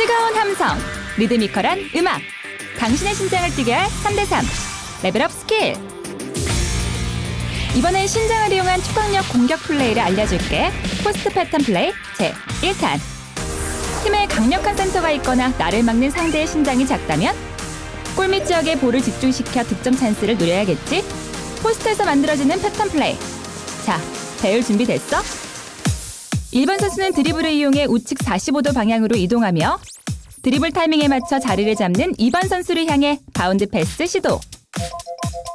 뜨거운 함성, 리드미컬한 음악, 당신의 심장을 뛰게 할 3대3 레벨업 스킬. 이번엔 신장을 이용한 초강력 공격 플레이를 알려줄게. 포스트 패턴 플레이 제 1탄. 팀에 강력한 센터가 있거나 나를 막는 상대의 신장이 작다면 골밑 지역에 볼을 집중시켜 득점 찬스를 노려야겠지. 포스트에서 만들어지는 패턴 플레이. 자, 배울 준비 됐어? 1번 선수는 드리블을 이용해 우측 45도 방향으로 이동하며 드리블 타이밍에 맞춰 자리를 잡는 2번 선수를 향해 바운드 패스 시도.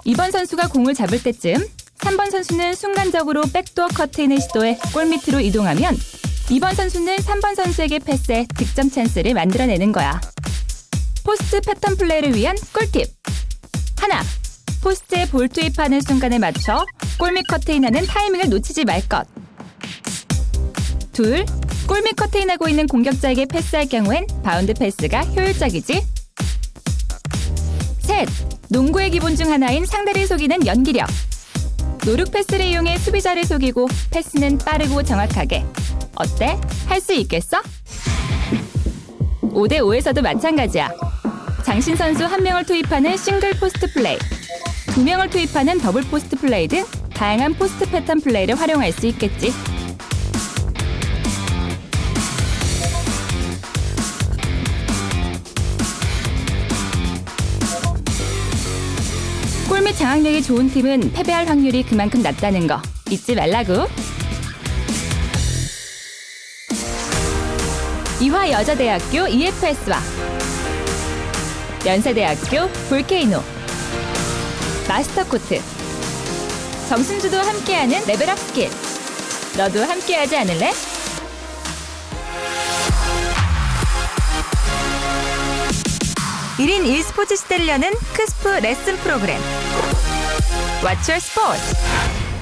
2번 선수가 공을 잡을 때쯤 3번 선수는 순간적으로 백도어 커트인을 시도해 골밑으로 이동하면 2번 선수는 3번 선수에게 패스해 득점 찬스를 만들어내는 거야. 포스트 패턴 플레이를 위한 꿀팁. 하나. 포스트에 볼 투입하는 순간에 맞춰 골밑 커트인하는 타이밍을 놓치지 말 것. 둘. 골밑 커트인하고 있는 공격자에게 패스할 경우엔 바운드 패스가 효율적이지. 셋. 농구의 기본 중 하나인 상대를 속이는 연기력. 노룩 패스를 이용해 수비자를 속이고 패스는 빠르고 정확하게. 어때? 할 수 있겠어? 5대 5에서도 마찬가지야. 장신 선수 한 명을 투입하는 싱글 포스트 플레이, 두 명을 투입하는 더블 포스트 플레이 등 다양한 포스트 패턴 플레이를 활용할 수 있겠지. 골밑 장악력이 좋은 팀은 패배할 확률이 그만큼 낮다는 거. 잊지 말라고. 이화 여자대학교 EFS와 연세대학교 볼케이노. 마스터코트. 정승주도 함께하는 레벨업 스킬. 너도 함께하지 않을래? (1인 1스포츠 시대를 여는 크스프 레슨 프로그램 What's Your Sport?